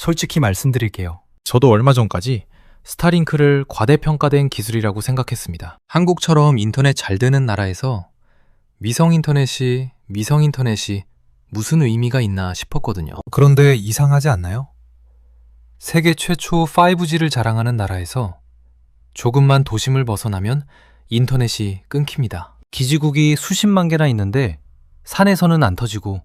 솔직히 말씀드릴게요. 저도 얼마 전까지 스타링크를 과대평가된 기술이라고 생각했습니다. 한국처럼 인터넷 잘 되는 나라에서 미성 인터넷이 미성 인터넷이 무슨 의미가 있나 싶었거든요. 그런데 이상하지 않나요? 세계 최초 5G를 자랑하는 나라에서 조금만 도심을 벗어나면 인터넷이 끊깁니다. 기지국이 수십만 개나 있는데 산에서는 안 터지고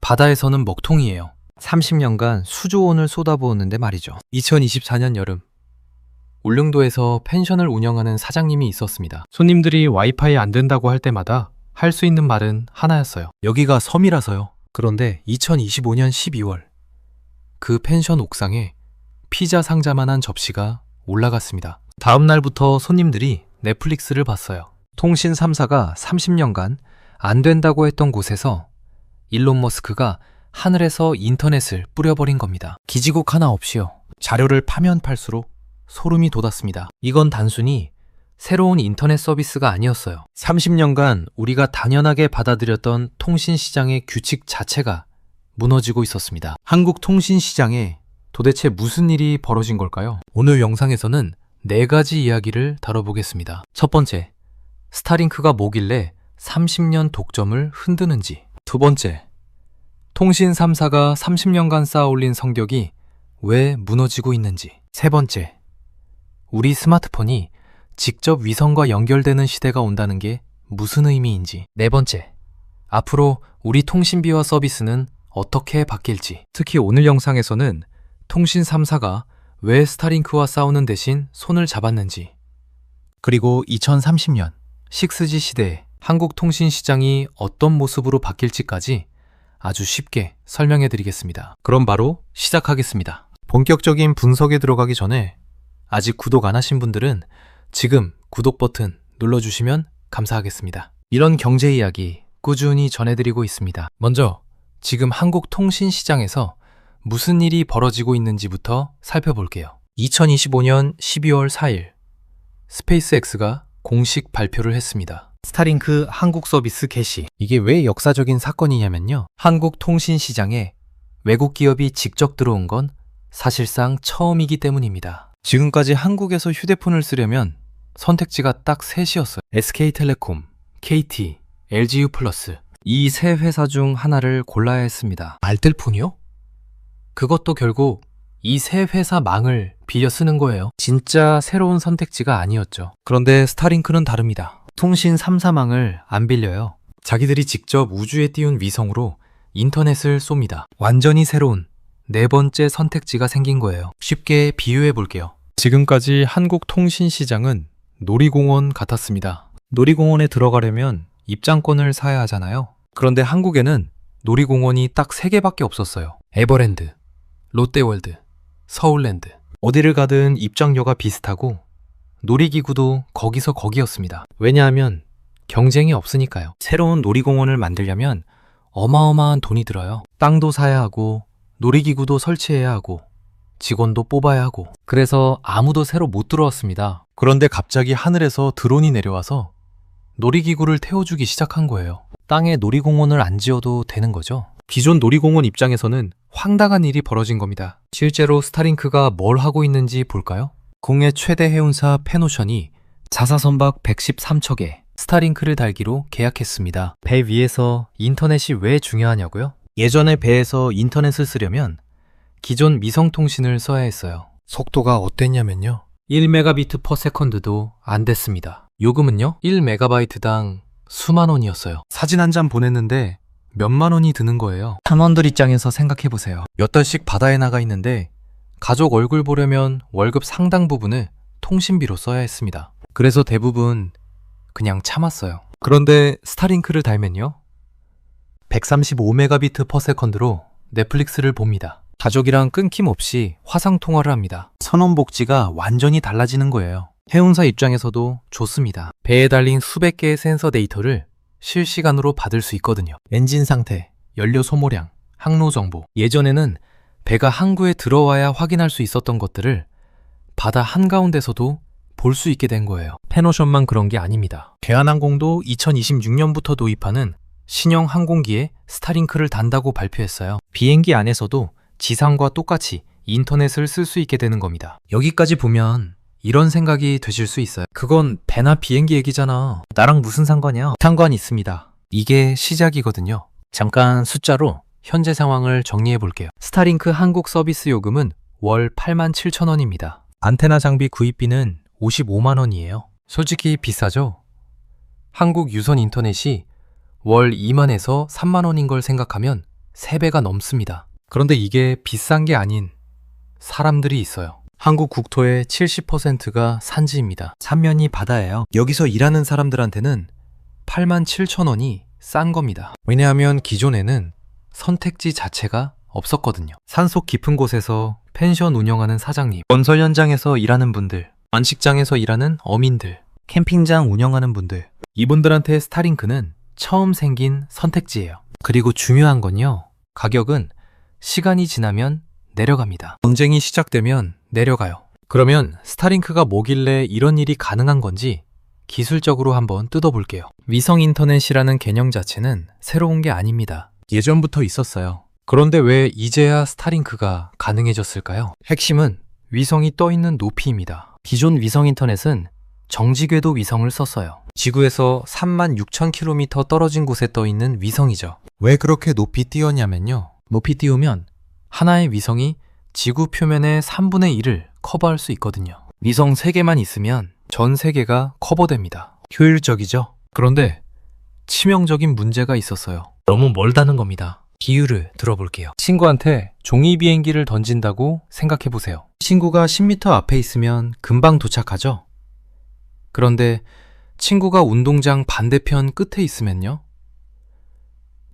바다에서는 먹통이에요. 30년간 수조 원을 쏟아부었는데 말이죠. 2024년 여름 울릉도에서 펜션을 운영하는 사장님이 있었습니다. 손님들이 와이파이 안 된다고 할 때마다 할 수 있는 말은 하나였어요. 여기가 섬이라서요. 그런데 2025년 12월 그 펜션 옥상에 피자 상자만한 접시가 올라갔습니다. 다음 날부터 손님들이 넷플릭스를 봤어요. 통신 3사가 30년간 안 된다고 했던 곳에서 일론 머스크가 하늘에서 인터넷을 뿌려버린 겁니다. 기지국 하나 없이요. 자료를 파면 팔수록 소름이 돋았습니다. 이건 단순히 새로운 인터넷 서비스가 아니었어요. 30년간 우리가 당연하게 받아들였던 통신 시장의 규칙 자체가 무너지고 있었습니다. 한국 통신 시장에 도대체 무슨 일이 벌어진 걸까요? 오늘 영상에서는 네 가지 이야기를 다뤄보겠습니다. 첫 번째, 스타링크가 뭐길래 30년 독점을 흔드는지. 두 번째, 통신 3사가 30년간 쌓아올린 성격이 왜 무너지고 있는지. 세 번째, 우리 스마트폰이 직접 위성과 연결되는 시대가 온다는 게 무슨 의미인지. 네 번째, 앞으로 우리 통신비와 서비스는 어떻게 바뀔지. 특히 오늘 영상에서는 통신 3사가 왜 스타링크와 싸우는 대신 손을 잡았는지. 그리고 2030년 6G 시대에 한국 통신 시장이 어떤 모습으로 바뀔지까지 아주 쉽게 설명해 드리겠습니다. 그럼 바로 시작하겠습니다. 본격적인 분석에 들어가기 전에 아직 구독 안 하신 분들은 지금 구독 버튼 눌러주시면 감사하겠습니다. 이런 경제 이야기 꾸준히 전해드리고 있습니다. 먼저 지금 한국 통신 시장에서 무슨 일이 벌어지고 있는지부터 살펴볼게요. 2025년 12월 4일 스페이스X가 공식 발표를 했습니다. 스타링크 한국 서비스 개시. 이게 왜 역사적인 사건이냐면요. 한국 통신 시장에 외국 기업이 직접 들어온 건 사실상 처음이기 때문입니다. 지금까지 한국에서 휴대폰을 쓰려면 선택지가 딱 셋이었어요. SK텔레콤, KT, LGU 플러스. 이 세 회사 중 하나를 골라야 했습니다. 알뜰폰이요? 그것도 결국 이 세 회사 망을 빌려 쓰는 거예요. 진짜 새로운 선택지가 아니었죠. 그런데 스타링크는 다릅니다. 통신 3사망을 안 빌려요. 자기들이 직접 우주에 띄운 위성으로 인터넷을 쏩니다. 완전히 새로운 네 번째 선택지가 생긴 거예요. 쉽게 비유해 볼게요. 지금까지 한국 통신 시장은 놀이공원 같았습니다. 놀이공원에 들어가려면 입장권을 사야 하잖아요. 그런데 한국에는 놀이공원이 딱 3개밖에 없었어요. 에버랜드, 롯데월드, 서울랜드. 어디를 가든 입장료가 비슷하고 놀이기구도 거기서 거기였습니다. 왜냐하면 경쟁이 없으니까요. 새로운 놀이공원을 만들려면 어마어마한 돈이 들어요. 땅도 사야 하고 놀이기구도 설치해야 하고 직원도 뽑아야 하고 그래서 아무도 새로 못 들어왔습니다. 그런데 갑자기 하늘에서 드론이 내려와서 놀이기구를 태워주기 시작한 거예요. 땅에 놀이공원을 안 지어도 되는 거죠. 기존 놀이공원 입장에서는 황당한 일이 벌어진 겁니다. 실제로 스타링크가 뭘 하고 있는지 볼까요? 국내 최대 해운사 페노션이 자사선박 113척에 스타링크를 달기로 계약했습니다. 배 위에서 인터넷이 왜 중요하냐고요? 예전에 배에서 인터넷을 쓰려면 기존 미성통신을 써야 했어요. 속도가 어땠냐면요. 1메가비트 퍼 세컨드도 안 됐습니다. 요금은요? 1메가바이트당 수만 원이었어요. 사진 한 장 보냈는데 몇만 원이 드는 거예요. 탐원들 입장에서 생각해 보세요. 몇 달씩 바다에 나가 있는데 가족 얼굴 보려면 월급 상당 부분을 통신비로 써야 했습니다. 그래서 대부분 그냥 참았어요. 그런데 스타링크를 달면요. 135메가비트 퍼 세컨드로 넷플릭스를 봅니다. 가족이랑 끊김없이 화상 통화를 합니다. 선원 복지가 완전히 달라지는 거예요. 해운사 입장에서도 좋습니다. 배에 달린 수백 개의 센서 데이터를 실시간으로 받을 수 있거든요. 엔진 상태, 연료 소모량, 항로 정보. 예전에는 배가 항구에 들어와야 확인할 수 있었던 것들을 바다 한가운데서도 볼 수 있게 된 거예요. 페노션만 그런 게 아닙니다. 대한항공도 2026년부터 도입하는 신형 항공기에 스타링크를 단다고 발표했어요. 비행기 안에서도 지상과 똑같이 인터넷을 쓸 수 있게 되는 겁니다. 여기까지 보면 이런 생각이 드실 수 있어요. 그건 배나 비행기 얘기잖아. 나랑 무슨 상관이야? 상관 있습니다. 이게 시작이거든요. 잠깐 숫자로 현재 상황을 정리해 볼게요. 스타링크 한국 서비스 요금은 월 8만 7천 원입니다. 안테나 장비 구입비는 55만 원이에요. 솔직히 비싸죠? 한국 유선 인터넷이 월 2만에서 3만 원인 걸 생각하면 3배가 넘습니다. 그런데 이게 비싼 게 아닌 사람들이 있어요. 한국 국토의 70%가 산지입니다. 삼면이 바다예요. 여기서 일하는 사람들한테는 8만 7천 원이 싼 겁니다. 왜냐하면 기존에는 선택지 자체가 없었거든요. 산속 깊은 곳에서 펜션 운영하는 사장님, 건설 현장에서 일하는 분들, 안식장에서 일하는 어민들, 캠핑장 운영하는 분들, 이분들한테 스타링크는 처음 생긴 선택지예요. 그리고 중요한 건요. 가격은 시간이 지나면 내려갑니다. 경쟁이 시작되면 내려가요. 그러면 스타링크가 뭐길래 이런 일이 가능한 건지 기술적으로 한번 뜯어볼게요. 위성 인터넷이라는 개념 자체는 새로운 게 아닙니다. 예전부터 있었어요. 그런데 왜 이제야 스타링크가 가능해졌을까요? 핵심은 위성이 떠 있는 높이입니다. 기존 위성 인터넷은 정지궤도 위성을 썼어요. 지구에서 3만 6천 킬로미터 떨어진 곳에 떠 있는 위성이죠. 왜 그렇게 높이 띄었냐면요. 높이 띄우면 하나의 위성이 지구 표면의 3분의 1을 커버할 수 있거든요. 위성 3개만 있으면 전 세계가 커버됩니다. 효율적이죠? 그런데 치명적인 문제가 있었어요. 너무 멀다는 겁니다. 비유를 들어볼게요. 친구한테 종이 비행기를 던진다고 생각해 보세요. 친구가 10m 앞에 있으면 금방 도착하죠? 그런데 친구가 운동장 반대편 끝에 있으면요?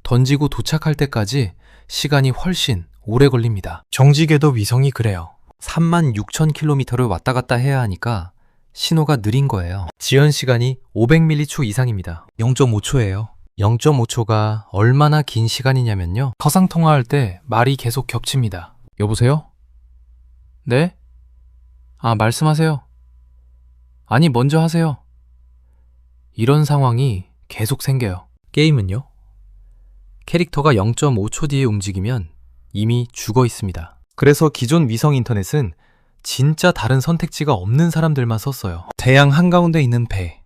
던지고 도착할 때까지 시간이 훨씬 오래 걸립니다. 정지궤도 위성이 그래요. 3만 6천 킬로미터를 왔다 갔다 해야 하니까 신호가 느린 거예요. 지연 시간이 500m초 이상입니다. 0.5초예요. 0.5초가 얼마나 긴 시간이냐면요. 커상 통화할 때 말이 계속 겹칩니다. 여보세요? 네? 아, 말씀하세요. 아니, 먼저 하세요. 이런 상황이 계속 생겨요. 게임은요? 캐릭터가 0.5초 뒤에 움직이면 이미 죽어 있습니다. 그래서 기존 위성 인터넷은 진짜 다른 선택지가 없는 사람들만 썼어요. 대양 한가운데 있는 배,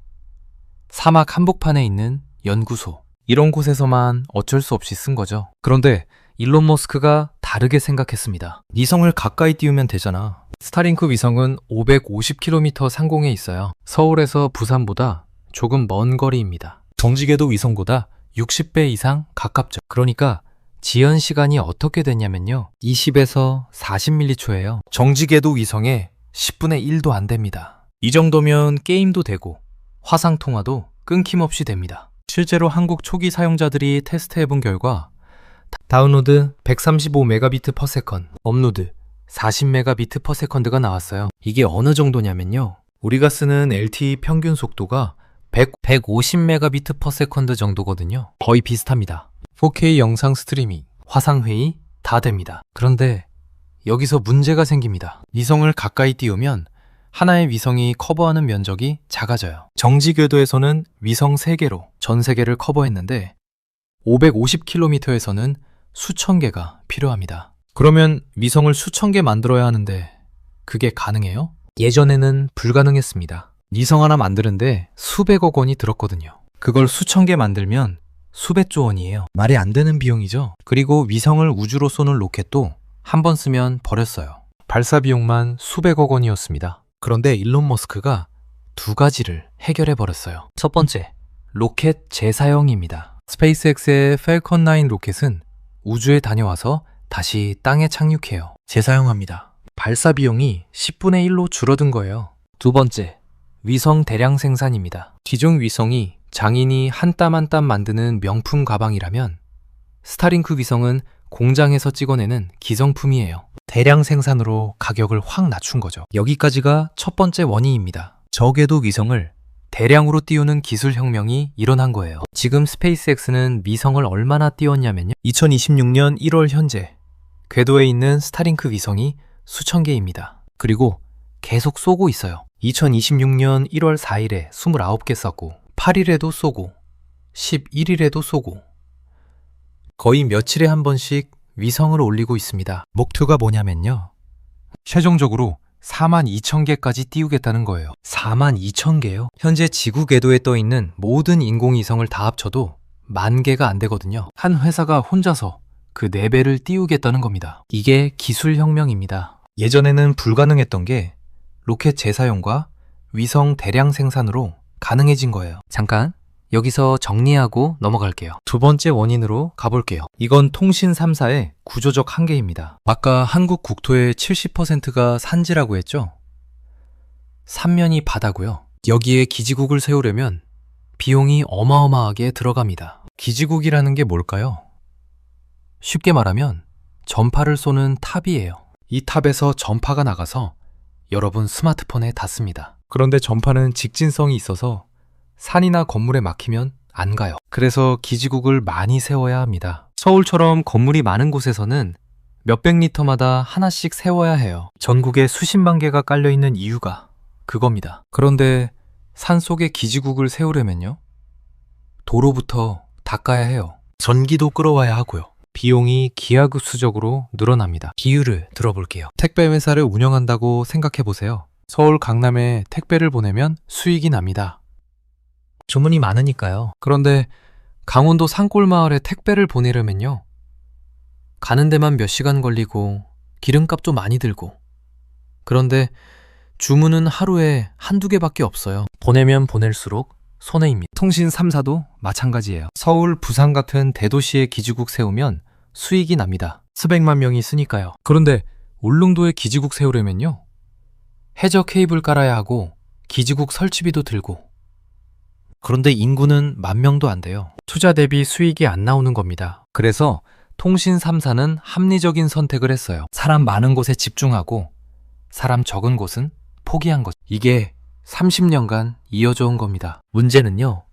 사막 한복판에 있는 연구소, 이런 곳에서만 어쩔 수 없이 쓴 거죠. 그런데 일론 머스크가 다르게 생각했습니다. 위성을 가까이 띄우면 되잖아. 스타링크 위성은 550km 상공에 있어요. 서울에서 부산보다 조금 먼 거리입니다. 정지궤도 위성보다 60배 이상 가깝죠. 그러니까 지연 시간이 어떻게 되냐면요. 20에서 40m초예요. 정지궤도 위성에 10분의 1도 안 됩니다. 이 정도면 게임도 되고 화상 통화도 끊김없이 됩니다. 실제로 한국 초기 사용자들이 테스트 해본 결과 다운로드 135메가비트 퍼 세컨, 업로드 40메가비트 퍼 세컨드가 나왔어요. 이게 어느 정도냐면요. 우리가 쓰는 LTE 평균 속도가 100, 150메가비트 퍼 세컨드 정도거든요. 거의 비슷합니다. 4K 영상 스트리밍, 화상회의 다 됩니다. 그런데 여기서 문제가 생깁니다. 위성을 가까이 띄우면 하나의 위성이 커버하는 면적이 작아져요. 정지 궤도에서는 위성 3개로 전 세계를 커버했는데 550km에서는 수천 개가 필요합니다. 그러면 위성을 수천 개 만들어야 하는데 그게 가능해요? 예전에는 불가능했습니다. 위성 하나 만드는데 수백억 원이 들었거든요. 그걸 수천 개 만들면 수백조 원이에요. 말이 안 되는 비용이죠. 그리고 위성을 우주로 쏘는 로켓도 한 번 쓰면 버렸어요. 발사 비용만 수백억 원이었습니다. 그런데 일론 머스크가 두 가지를 해결해 버렸어요. 첫 번째, 로켓 재사용입니다. 스페이스X의 펠컨 9 로켓은 우주에 다녀와서 다시 땅에 착륙해요. 재사용합니다. 발사 비용이 10분의 1로 줄어든 거예요. 두 번째, 위성 대량 생산입니다. 기존 위성이 장인이 한 땀 한 땀 만드는 명품 가방이라면 스타링크 위성은 공장에서 찍어내는 기성품이에요. 대량 생산으로 가격을 확 낮춘 거죠. 여기까지가 첫 번째 원인입니다. 저궤도 위성을 대량으로 띄우는 기술 혁명이 일어난 거예요. 지금 스페이스X는 미성을 얼마나 띄웠냐면요. 2026년 1월 현재 궤도에 있는 스타링크 위성이 수천 개입니다. 그리고 계속 쏘고 있어요. 2026년 1월 4일에 29개 쐈고 8일에도 쏘고 11일에도 쏘고 거의 며칠에 한 번씩 위성을 올리고 있습니다. 목표가 뭐냐면요. 최종적으로 4만 2천 개까지 띄우겠다는 거예요. 4만 2천 개요? 현재 지구 궤도에 떠 있는 모든 인공위성을 다 합쳐도 만 개가 안 되거든요. 한 회사가 혼자서 그 4배를 띄우겠다는 겁니다. 이게 기술혁명입니다. 예전에는 불가능했던 게 로켓 재사용과 위성 대량 생산으로 가능해진 거예요. 잠깐 여기서 정리하고 넘어갈게요. 두 번째 원인으로 가볼게요. 이건 통신 3사의 구조적 한계입니다. 아까 한국 국토의 70%가 산지라고 했죠? 삼면이 바다고요. 여기에 기지국을 세우려면 비용이 어마어마하게 들어갑니다. 기지국이라는 게 뭘까요? 쉽게 말하면 전파를 쏘는 탑이에요. 이 탑에서 전파가 나가서 여러분 스마트폰에 닿습니다. 그런데 전파는 직진성이 있어서 산이나 건물에 막히면 안 가요. 그래서 기지국을 많이 세워야 합니다. 서울처럼 건물이 많은 곳에서는 몇백 리터마다 하나씩 세워야 해요. 전국에 수십만 개가 깔려 있는 이유가 그겁니다. 그런데 산 속에 기지국을 세우려면요. 도로부터 닦아야 해요. 전기도 끌어와야 하고요. 비용이 기하급수적으로 늘어납니다. 비율을 들어볼게요. 택배 회사를 운영한다고 생각해 보세요. 서울 강남에 택배를 보내면 수익이 납니다. 주문이 많으니까요. 그런데 강원도 산골 마을에 택배를 보내려면요. 가는 데만 몇 시간 걸리고 기름값도 많이 들고. 그런데 주문은 하루에 한두 개밖에 없어요. 보내면 보낼수록 손해입니다. 통신 3사도 마찬가지예요. 서울, 부산 같은 대도시에 기지국 세우면 수익이 납니다. 수백만 명이 쓰니까요. 그런데 울릉도에 기지국 세우려면요. 해저 케이블 깔아야 하고 기지국 설치비도 들고 그런데 인구는 만 명도 안 돼요. 투자 대비 수익이 안 나오는 겁니다. 그래서 통신 3사는 합리적인 선택을 했어요. 사람 많은 곳에 집중하고 사람 적은 곳은 포기한 것. 이게 30년간 이어져 온 겁니다. 문제는요.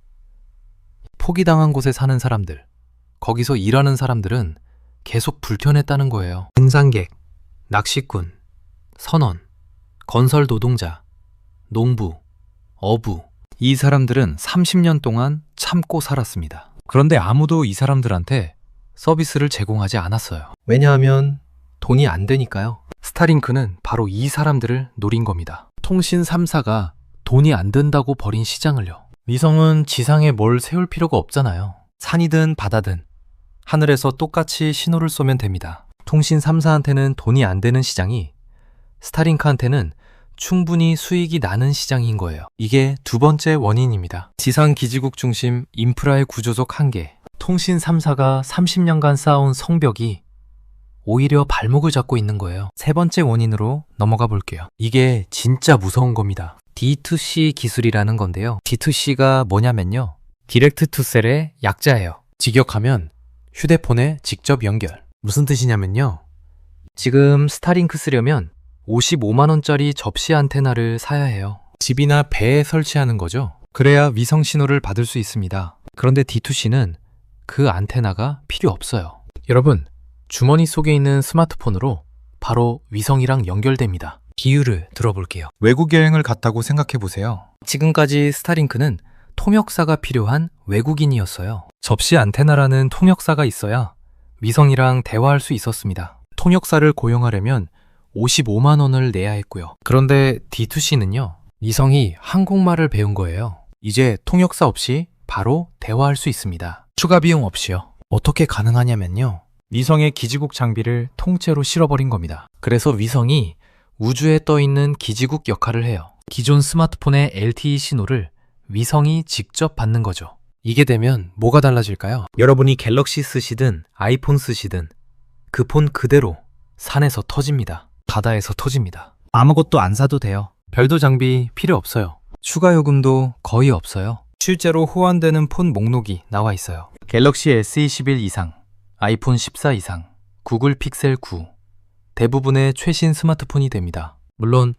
포기당한 곳에 사는 사람들, 거기서 일하는 사람들은 계속 불편했다는 거예요. 등산객, 낚시꾼, 선원, 건설 노동자, 농부, 어부, 이 사람들은 30년 동안 참고 살았습니다. 그런데 아무도 이 사람들한테 서비스를 제공하지 않았어요. 왜냐하면 돈이 안 되니까요. 스타링크는 바로 이 사람들을 노린 겁니다. 통신 3사가 돈이 안 된다고 버린 시장을요. 위성은 지상에 뭘 세울 필요가 없잖아요. 산이든 바다든 하늘에서 똑같이 신호를 쏘면 됩니다. 통신 3사한테는 돈이 안 되는 시장이 스타링크한테는 충분히 수익이 나는 시장인 거예요. 이게 두 번째 원인입니다. 지상 기지국 중심 인프라의 구조적 한계. 통신 3사가 30년간 쌓아온 성벽이 오히려 발목을 잡고 있는 거예요. 세 번째 원인으로 넘어가 볼게요. 이게 진짜 무서운 겁니다. D2C 기술이라는 건데요. D2C가 뭐냐면요. 디렉트 투셀의 약자예요. 직역하면 휴대폰에 직접 연결. 무슨 뜻이냐면요. 지금 스타링크 쓰려면 55만원짜리 접시 안테나를 사야 해요. 집이나 배에 설치하는 거죠. 그래야 위성 신호를 받을 수 있습니다. 그런데 D2C는 그 안테나가 필요 없어요. 여러분, 주머니 속에 있는 스마트폰으로 바로 위성이랑 연결됩니다. 비유를 들어볼게요. 외국 여행을 갔다고 생각해 보세요. 지금까지 스타링크는 통역사가 필요한 외국인이었어요. 접시 안테나라는 통역사가 있어야 위성이랑 대화할 수 있었습니다. 통역사를 고용하려면 55만 원을 내야 했고요. 그런데 D2C는요. 위성이 한국말을 배운 거예요. 이제 통역사 없이 바로 대화할 수 있습니다. 추가 비용 없이요. 어떻게 가능하냐면요. 위성의 기지국 장비를 통째로 실어버린 겁니다. 그래서 위성이 우주에 떠 있는 기지국 역할을 해요. 기존 스마트폰의 LTE 신호를 위성이 직접 받는 거죠. 이게 되면 뭐가 달라질까요? 여러분이 갤럭시 쓰시든 아이폰 쓰시든 그 폰 그대로 산에서 터집니다. 바다에서 터집니다. 아무것도 안 사도 돼요. 별도 장비 필요 없어요. 추가 요금도 거의 없어요. 실제로 호환되는 폰 목록이 나와 있어요. 갤럭시 S21 이상, 아이폰 14 이상, 구글 픽셀 9. 대부분의 최신 스마트폰이 됩니다. 물론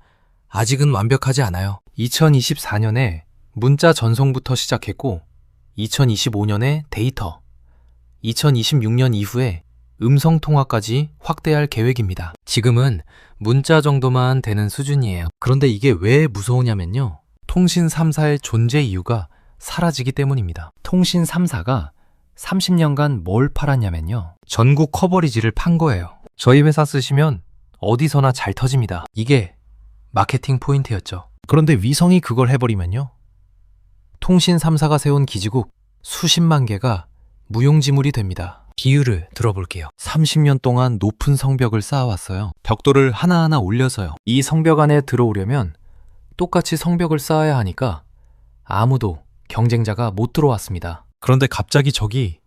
아직은 완벽하지 않아요. 2024년에 문자 전송부터 시작했고 2025년에 데이터, 2026년 이후에 음성 통화까지 확대할 계획입니다. 지금은 문자 정도만 되는 수준이에요. 그런데 이게 왜 무서우냐면요. 통신 3사의 존재 이유가 사라지기 때문입니다. 통신 3사가 30년간 뭘 팔았냐면요. 전국 커버리지를 판 거예요. 저희 회사 쓰시면 어디서나 잘 터집니다. 이게 마케팅 포인트였죠. 그런데 위성이 그걸 해버리면요. 통신 3사가 세운 기지국 수십만 개가 무용지물이 됩니다. 비유를 들어볼게요. 30년 동안 높은 성벽을 쌓아왔어요. 벽돌을 하나하나 올려서요. 이 성벽 안에 들어오려면 똑같이 성벽을 쌓아야 하니까 아무도 경쟁자가 못 들어왔습니다. 그런데 갑자기 적이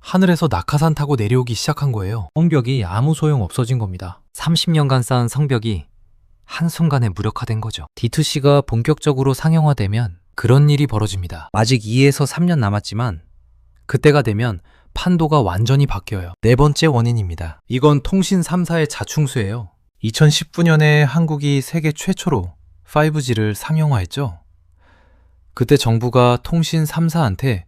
하늘에서 낙하산 타고 내려오기 시작한 거예요. 성벽이 아무 소용 없어진 겁니다. 30년간 쌓은 성벽이 한순간에 무력화된 거죠. D2C가 본격적으로 상용화되면 그런 일이 벌어집니다. 아직 2에서 3년 남았지만 그때가 되면 판도가 완전히 바뀌어요. 네 번째 원인입니다. 이건 통신 3사의 자충수예요. 2019년에 한국이 세계 최초로 5G를 상용화했죠. 그때 정부가 통신 3사한테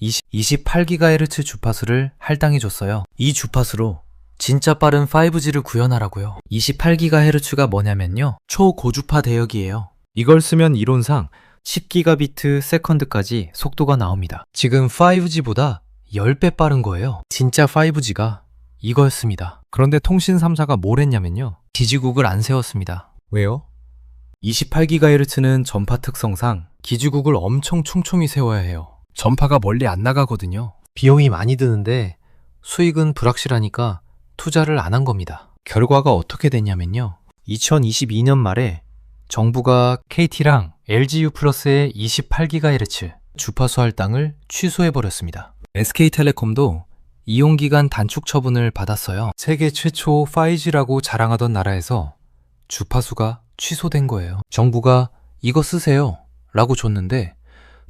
28GHz 주파수를 할당해 줬어요. 이 주파수로 진짜 빠른 5G를 구현하라고요. 28GHz가 뭐냐면요. 초고주파 대역이에요. 이걸 쓰면 이론상 10기가비트 세컨드까지 속도가 나옵니다. 지금 5G보다 10배 빠른 거예요. 진짜 5G가 이거였습니다. 그런데 통신 3사가 뭘 했냐면요. 기지국을 안 세웠습니다. 왜요? 28GHz는 전파 특성상 기지국을 엄청 촘촘히 세워야 해요. 전파가 멀리 안 나가거든요. 비용이 많이 드는데 수익은 불확실하니까 투자를 안 한 겁니다. 결과가 어떻게 됐냐면요. 2022년 말에 정부가 KT랑 LGU 플러스의 28GHz 주파수 할당을 취소해버렸습니다. SK텔레콤도 이용기간 단축 처분을 받았어요. 세계 최초 5G라고 자랑하던 나라에서 주파수가 취소된 거예요. 정부가 이거 쓰세요 라고 줬는데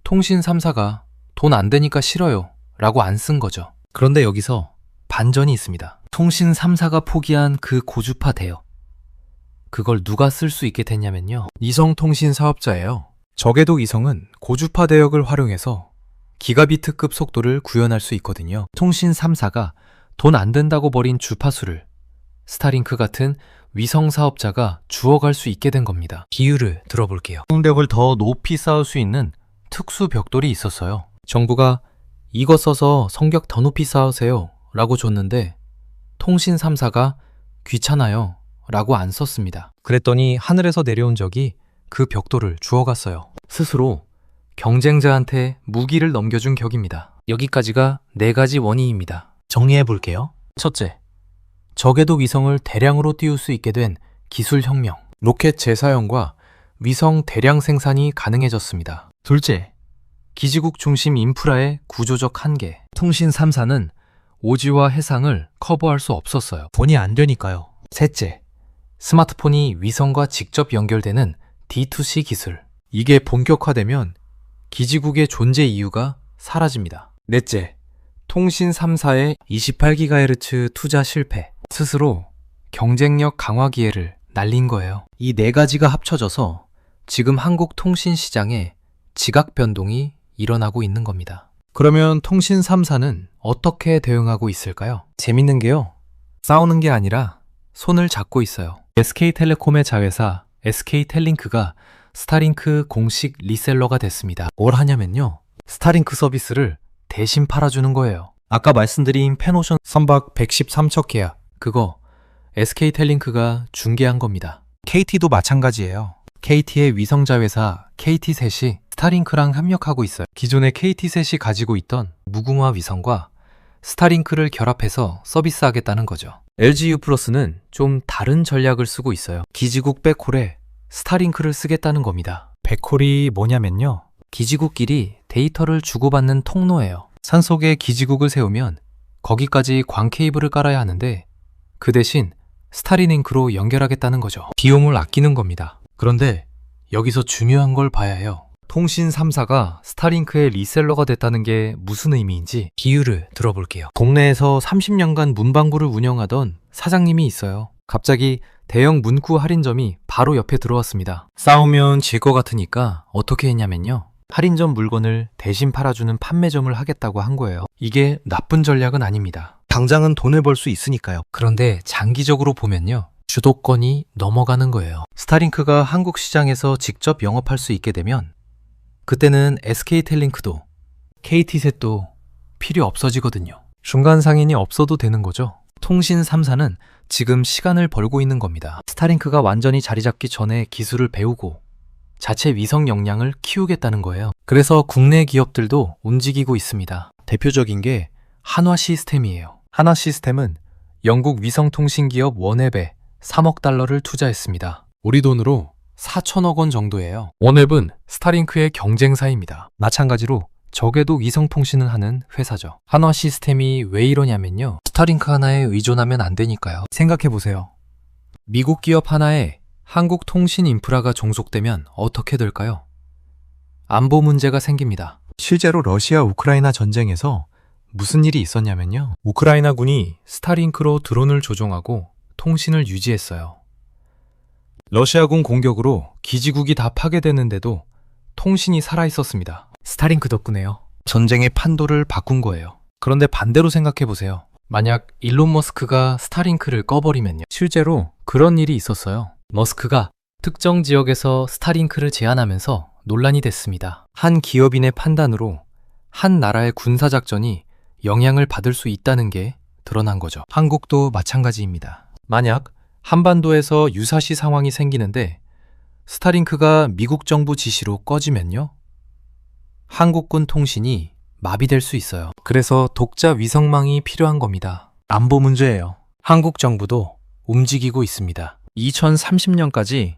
통신 3사가 돈 안 되니까 싫어요 라고 안 쓴 거죠. 그런데 여기서 반전이 있습니다. 통신 3사가 포기한 그 고주파 대역. 그걸 누가 쓸 수 있게 됐냐면요. 이성통신 사업자예요. 적에도 이성은 고주파 대역을 활용해서 기가비트급 속도를 구현할 수 있거든요. 통신 3사가 돈 안 된다고 버린 주파수를 스타링크 같은 위성 사업자가 주워갈 수 있게 된 겁니다. 비유를 들어볼게요. 성벽을 더 높이 쌓을 수 있는 특수 벽돌이 있었어요. 정부가 이거 써서 성벽 더 높이 쌓으세요 라고 줬는데 통신 3사가 귀찮아요 라고 안 썼습니다. 그랬더니 하늘에서 내려온 적이 그 벽돌을 주워갔어요. 스스로 경쟁자한테 무기를 넘겨준 격입니다. 여기까지가 네 가지 원인입니다. 정리해 볼게요. 첫째, 적에도 위성을 대량으로 띄울 수 있게 된 기술 혁명. 로켓 재사용과 위성 대량 생산이 가능해졌습니다. 둘째, 기지국 중심 인프라의 구조적 한계. 통신 3사는 오지와 해상을 커버할 수 없었어요. 돈이 안 되니까요. 셋째, 스마트폰이 위성과 직접 연결되는 D2C 기술. 이게 본격화되면 기지국의 존재 이유가 사라집니다. 넷째, 통신 3사의 28GHz 투자 실패. 스스로 경쟁력 강화 기회를 날린 거예요. 이 네 가지가 합쳐져서 지금 한국 통신 시장에 지각 변동이 일어나고 있는 겁니다. 그러면 통신 3사는 어떻게 대응하고 있을까요? 재밌는 게요. 싸우는 게 아니라 손을 잡고 있어요. SK텔레콤의 자회사 SK텔링크가 스타링크 공식 리셀러가 됐습니다. 뭘 하냐면요. 스타링크 서비스를 대신 팔아주는 거예요. 아까 말씀드린 페노션 선박 113척 계약. 그거 SK텔링크가 중개한 겁니다. KT도 마찬가지예요. KT의 위성자회사 KT셋이 스타링크랑 협력하고 있어요. 기존의 KT셋이 가지고 있던 무궁화 위성과 스타링크를 결합해서 서비스하겠다는 거죠. LGU 플러스는 좀 다른 전략을 쓰고 있어요. 기지국 백홀에 스타링크를 쓰겠다는 겁니다. 백홀이 뭐냐면요. 기지국끼리 데이터를 주고받는 통로예요. 산속에 기지국을 세우면 거기까지 광 케이블을 깔아야 하는데 그 대신 스타리링크로 연결하겠다는 거죠. 비용을 아끼는 겁니다. 그런데 여기서 중요한 걸 봐야 해요. 통신 3사가 스타링크의 리셀러가 됐다는 게 무슨 의미인지 비유를 들어볼게요. 동네에서 30년간 문방구를 운영하던 사장님이 있어요. 갑자기 대형 문구 할인점이 바로 옆에 들어왔습니다. 싸우면 질 것 같으니까 어떻게 했냐면요. 할인점 물건을 대신 팔아주는 판매점을 하겠다고 한 거예요. 이게 나쁜 전략은 아닙니다. 당장은 돈을 벌 수 있으니까요. 그런데 장기적으로 보면요. 주도권이 넘어가는 거예요. 스타링크가 한국 시장에서 직접 영업할 수 있게 되면 그때는 SK텔링크도 KT셋도 필요 없어지거든요. 중간 상인이 없어도 되는 거죠. 통신 3사는 지금 시간을 벌고 있는 겁니다. 스타링크가 완전히 자리 잡기 전에 기술을 배우고 자체 위성 역량을 키우겠다는 거예요. 그래서 국내 기업들도 움직이고 있습니다. 대표적인 게 한화 시스템이에요. 한화 시스템은 영국 위성통신 기업 원앱에 3억 달러를 투자했습니다. 우리 돈으로 4천억 원 정도예요. 원앱은 스타링크의 경쟁사입니다. 마찬가지로 적에도 위성통신을 하는 회사죠. 한화 시스템이 왜 이러냐면요. 스타링크 하나에 의존하면 안 되니까요. 생각해보세요. 미국 기업 하나에 한국 통신 인프라가 종속되면 어떻게 될까요? 안보 문제가 생깁니다. 실제로 러시아 우크라이나 전쟁에서 무슨 일이 있었냐면요. 우크라이나군이 스타링크로 드론을 조종하고 통신을 유지했어요. 러시아군 공격으로 기지국이 다 파괴되는데도 통신이 살아 있었습니다. 스타링크 덕분에요. 전쟁의 판도를 바꾼 거예요. 그런데 반대로 생각해 보세요. 만약 일론 머스크가 스타링크를 꺼버리면요. 실제로 그런 일이 있었어요. 머스크가 특정 지역에서 스타링크를 제한하면서 논란이 됐습니다. 한 기업인의 판단으로 한 나라의 군사작전이 영향을 받을 수 있다는 게 드러난 거죠. 한국도 마찬가지입니다. 만약 한반도에서 유사시 상황이 생기는데 스타링크가 미국 정부 지시로 꺼지면요. 한국군 통신이 마비될 수 있어요. 그래서 독자 위성망이 필요한 겁니다. 안보 문제예요. 한국 정부도 움직이고 있습니다. 2030년까지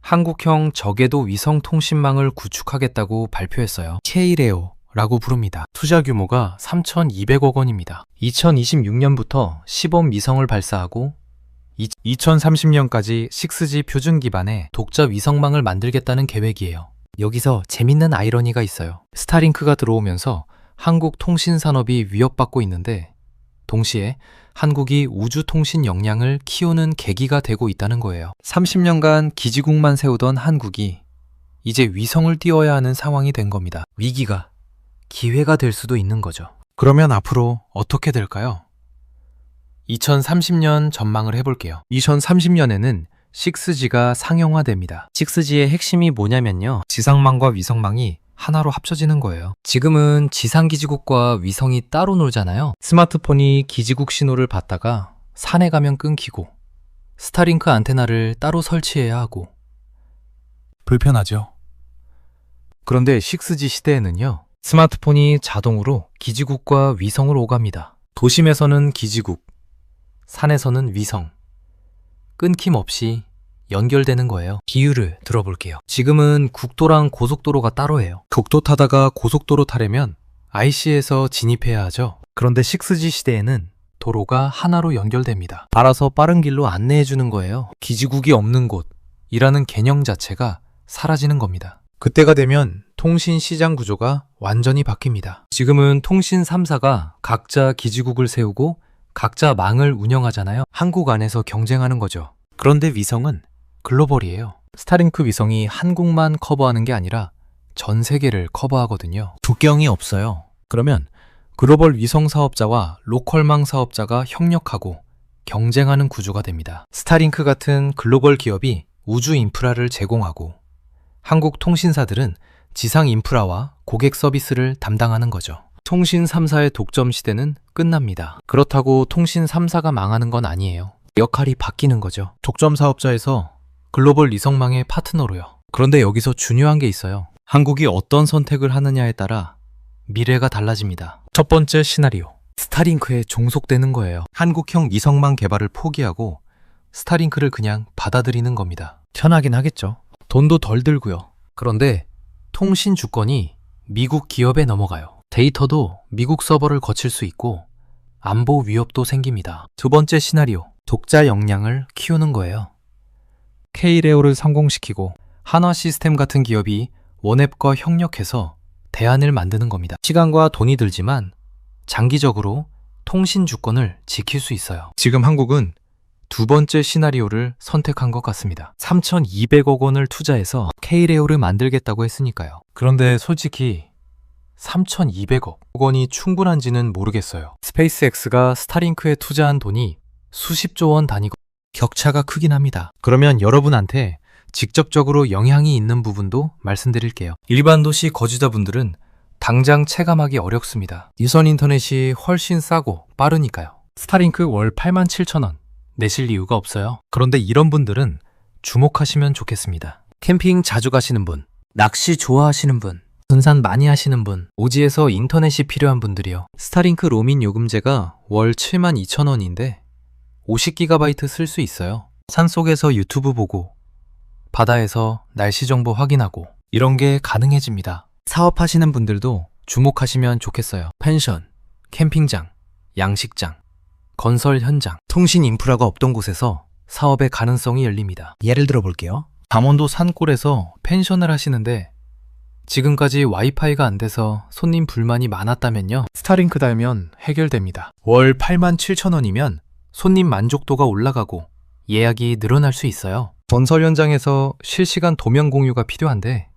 한국형 저궤도 위성 통신망을 구축하겠다고 발표했어요. K레오라고 부릅니다. 투자 규모가 3,200억 원입니다. 2026년부터 시범 위성을 발사하고 2030년까지 6G 표준 기반의 독자 위성망을 만들겠다는 계획이에요. 여기서 재밌는 아이러니가 있어요. 스타링크가 들어오면서 한국 통신 산업이 위협받고 있는데 동시에 한국이 우주 통신 역량을 키우는 계기가 되고 있다는 거예요. 30년간 기지국만 세우던 한국이 이제 위성을 띄워야 하는 상황이 된 겁니다. 위기가 기회가 될 수도 있는 거죠. 그러면 앞으로 어떻게 될까요? 2030년 전망을 해볼게요. 2030년에는 6G가 상용화됩니다. 6G의 핵심이 뭐냐면요. 지상망과 위성망이 하나로 합쳐지는 거예요. 지금은 지상기지국과 위성이 따로 놀잖아요. 스마트폰이 기지국 신호를 받다가 산에 가면 끊기고 스타링크 안테나를 따로 설치해야 하고 불편하죠. 그런데 6G 시대에는요. 스마트폰이 자동으로 기지국과 위성을 오갑니다. 도심에서는 기지국, 산에서는 위성. 끊김없이 연결되는 거예요. 비유를 들어볼게요. 지금은 국도랑 고속도로가 따로예요. 국도 타다가 고속도로 타려면 IC에서 진입해야 하죠. 그런데 6G 시대에는 도로가 하나로 연결됩니다. 알아서 빠른 길로 안내해 주는 거예요. 기지국이 없는 곳이라는 개념 자체가 사라지는 겁니다. 그때가 되면 통신 시장 구조가 완전히 바뀝니다. 지금은 통신 3사가 각자 기지국을 세우고 각자 망을 운영하잖아요. 한국 안에서 경쟁하는 거죠. 그런데 위성은 글로벌이에요. 스타링크 위성이 한국만 커버하는 게 아니라 전 세계를 커버하거든요. 국경이 없어요. 그러면 글로벌 위성 사업자와 로컬망 사업자가 협력하고 경쟁하는 구조가 됩니다. 스타링크 같은 글로벌 기업이 우주 인프라를 제공하고 한국 통신사들은 지상 인프라와 고객 서비스를 담당하는 거죠. 통신 3사의 독점 시대는 끝납니다. 그렇다고 통신 3사가 망하는 건 아니에요. 역할이 바뀌는 거죠. 독점 사업자에서 글로벌 위성망의 파트너로요. 그런데 여기서 중요한 게 있어요. 한국이 어떤 선택을 하느냐에 따라 미래가 달라집니다. 첫 번째 시나리오. 스타링크에 종속되는 거예요. 한국형 위성망 개발을 포기하고 스타링크를 그냥 받아들이는 겁니다. 편하긴 하겠죠. 돈도 덜 들고요. 그런데 통신 주권이 미국 기업에 넘어가요. 데이터도 미국 서버를 거칠 수 있고 안보 위협도 생깁니다. 두 번째 시나리오. 독자 역량을 키우는 거예요. K레오를 성공시키고 한화 시스템 같은 기업이 원앱과 협력해서 대안을 만드는 겁니다. 시간과 돈이 들지만 장기적으로 통신 주권을 지킬 수 있어요. 지금 한국은 두 번째 시나리오를 선택한 것 같습니다. 3,200억 원을 투자해서 K레오를 만들겠다고 했으니까요. 그런데 솔직히 3,200억 원이 충분한지는 모르겠어요. 스페이스X가 스타링크에 투자한 돈이 수십조 원 단위고 격차가 크긴 합니다. 그러면 여러분한테 직접적으로 영향이 있는 부분도 말씀드릴게요. 일반 도시 거주자분들은 당장 체감하기 어렵습니다. 유선 인터넷이 훨씬 싸고 빠르니까요. 스타링크 월 87,000원. 내실 이유가 없어요. 그런데 이런 분들은 주목하시면 좋겠습니다. 캠핑 자주 가시는 분, 낚시 좋아하시는 분, 등산 많이 하시는 분, 오지에서 인터넷이 필요한 분들이요. 스타링크 로밍 요금제가 월 72,000원인데 50GB 쓸 수 있어요. 산속에서 유튜브 보고 바다에서 날씨 정보 확인하고 이런 게 가능해집니다. 사업하시는 분들도 주목하시면 좋겠어요. 펜션, 캠핑장, 양식장, 건설 현장, 통신 인프라가 없던 곳에서 사업의 가능성이 열립니다. 예를 들어 볼게요. 강원도 산골에서 펜션을 하시는데 지금까지 와이파이가 안 돼서 손님 불만이 많았다면요. 스타링크 달면 해결됩니다. 월 8만 7천 원이면 손님 만족도가 올라가고 예약이 늘어날 수 있어요. 건설 현장에서 실시간 도면 공유가 필요한데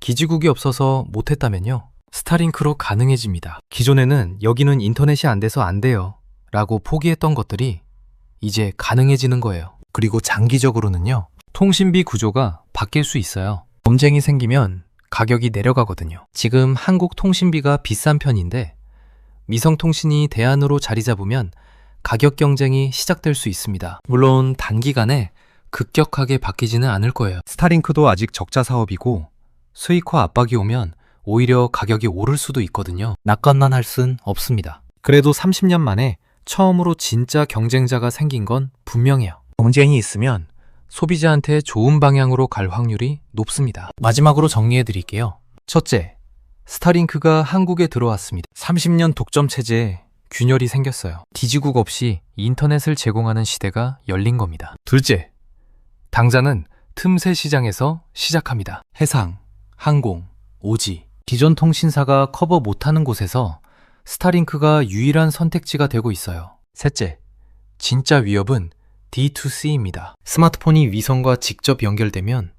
기지국이 없어서 못했다면요. 스타링크로 가능해집니다. 기존에는 여기는 인터넷이 안 돼서 안 돼요. 라고 포기했던 것들이 이제 가능해지는 거예요. 그리고 장기적으로는요. 통신비 구조가 바뀔 수 있어요. 범쟁이 생기면 가격이 내려가거든요. 지금 한국 통신비가 비싼 편인데 미성통신이 대안으로 자리 잡으면 가격 경쟁이 시작될 수 있습니다. 물론 단기간에 급격하게 바뀌지는 않을 거예요. 스타링크도 아직 적자 사업이고 수익화 압박이 오면 오히려 가격이 오를 수도 있거든요. 낙관난 할순 없습니다. 그래도 30년 만에 처음으로 진짜 경쟁자가 생긴 건 분명해요. 경쟁이 있으면 소비자한테 좋은 방향으로 갈 확률이 높습니다. 마지막으로 정리해 드릴게요. 첫째, 스타링크가 한국에 들어왔습니다. 30년 독점 체제에 균열이 생겼어요. 디지국 없이 인터넷을 제공하는 시대가 열린 겁니다. 둘째, 당자는 틈새 시장에서 시작합니다. 해상, 항공, 오지, 기존 통신사가 커버 못하는 곳에서 스타링크가 유일한 선택지가 되고 있어요. 셋째, 진짜 위협은 D2C입니다. 스마트폰이 위성과 직접 연결되면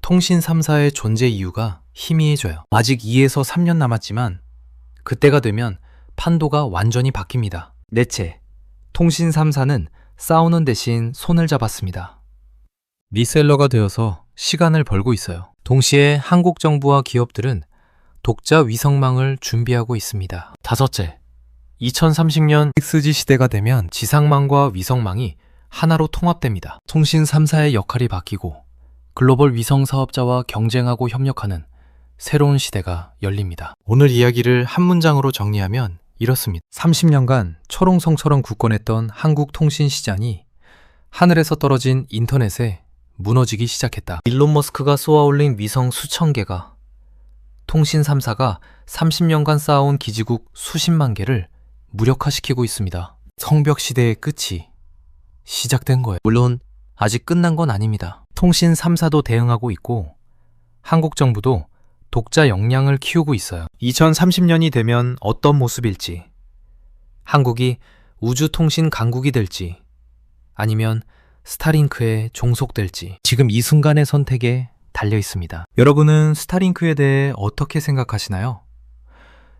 통신 3사의 존재 이유가 희미해져요. 아직 2에서 3년 남았지만 그때가 되면 판도가 완전히 바뀝니다. 넷째, 통신 3사는 싸우는 대신 손을 잡았습니다. 리셀러가 되어서 시간을 벌고 있어요. 동시에 한국 정부와 기업들은 독자 위성망을 준비하고 있습니다. 다섯째, 2030년 6G 시대가 되면 지상망과 위성망이 하나로 통합됩니다. 통신 3사의 역할이 바뀌고 글로벌 위성 사업자와 경쟁하고 협력하는 새로운 시대가 열립니다. 오늘 이야기를 한 문장으로 정리하면 이렇습니다. 30년간 초롱성처럼 굳건했던 한국 통신 시장이 하늘에서 떨어진 인터넷에 무너지기 시작했다. 일론 머스크가 쏘아올린 위성 수천 개가 통신 3사가 30년간 쌓아온 기지국 수십만 개를 무력화시키고 있습니다. 성벽 시대의 끝이 시작된 거예요. 물론 아직 끝난 건 아닙니다. 통신 3사도 대응하고 있고 한국 정부도 독자 역량을 키우고 있어요. 2030년이 되면 어떤 모습일지, 한국이 우주 통신 강국이 될지, 아니면 스타링크에 종속될지 지금 이 순간의 선택에 달려 있습니다. 여러분은 스타링크에 대해 어떻게 생각하시나요?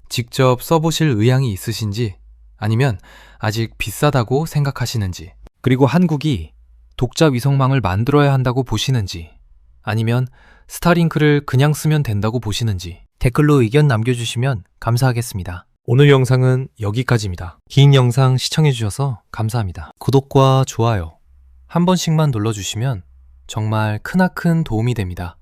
직접 써보실 의향이 있으신지 아니면 아직 비싸다고 생각하시는지 그리고 한국이 독자 위성망을 만들어야 한다고 보시는지 아니면 스타링크를 그냥 쓰면 된다고 보시는지 댓글로 의견 남겨주시면 감사하겠습니다. 오늘 영상은 여기까지입니다. 긴 영상 시청해주셔서 감사합니다. 구독과 좋아요 한 번씩만 눌러주시면 정말 크나큰 도움이 됩니다.